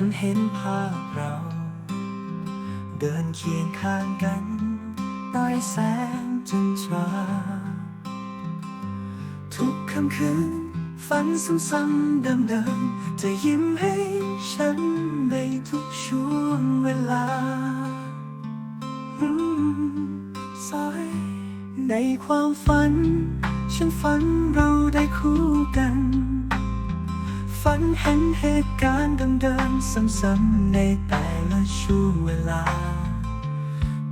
ฉันเห็นภาพเรา เดินเคียงข้างกันใต้แสงจันทรา ทุกค่ำคืนฝันซ้ำๆเดิมๆจะยิ้มให้ฉันในทุกช่วงเวลาอืมสายในความฝัน ฉันฝันเราได้คู่กัน ฝันเห็นเหตุการณ์เดิมๆซ้ำๆในแต่ละช่วงเวลา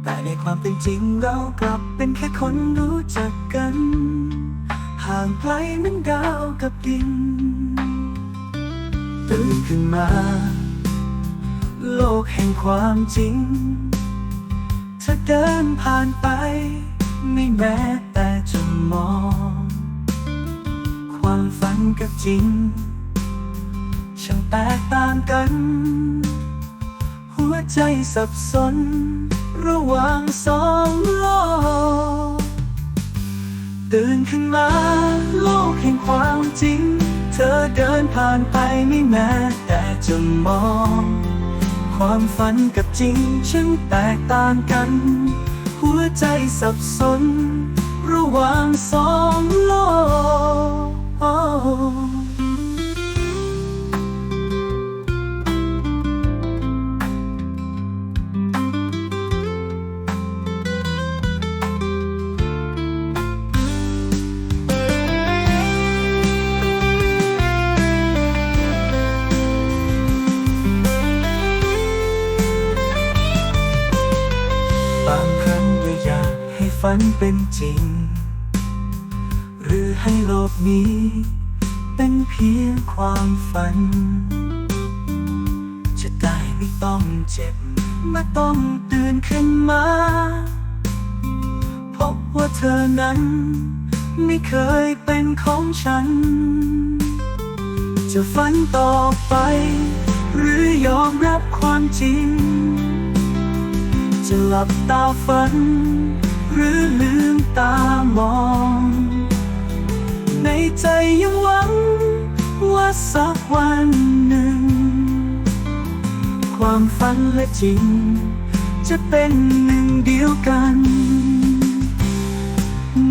แต่ในความเป็นจริงเรากลับเป็นแค่คนรู้จักกัน ห่างไกลเหมือนดาวกับดิน ตื่นขึ้นมา โลกแห่งความจริงเธอเดินผ่านไป ไม่แม้แต่จะมอง ความฝันกับจริง ช่างแตกต่างกัน หัวใจสับสน ระหว่างสองโลก ตื่นขึ้นมาโลกแห่งความจริง เธอเดินผ่านไปไม่แม้แต่จะมอง ความฝันกับจริงช่างแตกต่างกัน หัวใจสับสน ระหว่างสอง ฝันเป็นจริง หรือให้โลกนี้ เป็นเพียงความฝัน จะได้ไม่ต้องเจ็บม่ต้องตื่นขึ้นมา พบว่าเธอนั้น ไม่เคยเป็นของฉัน จะฝันต่อไป หรือยอมรับความจริง จะหลับตาฝัน หรือลืมตามอง ในใจยังหวัง ว่าสักวันหนึ่ง ความฝันและจริง จะเป็นหนึ่งเดียวกัน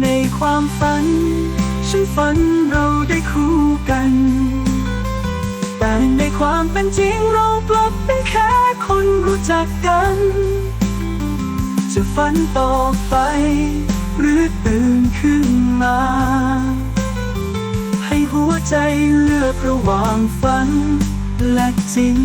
ในความฝัน ฉันฝันเราได้คู่กัน แต่ในความเป็นจริงเรากลับเป็นแค่คนรู้จักกัน จะฝันต่อไป หรือตื่นขึ้นมา ให้หัวใจเลือกระหว่างฝันและจริง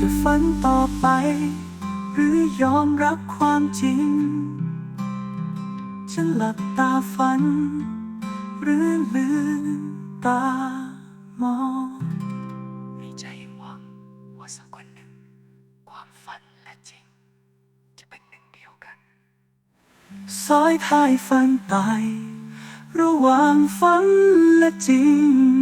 จะฝันต่อไป หรือยอมรับความจริง ฉันหลับตาฝัน หรือลืมตามองมีใจหวังว่าสักวันหนึ่ง ความฝันและจริง จะเป็นหนึ่งเดียวกันสายทายฝันตายระหว่างฝันและจริง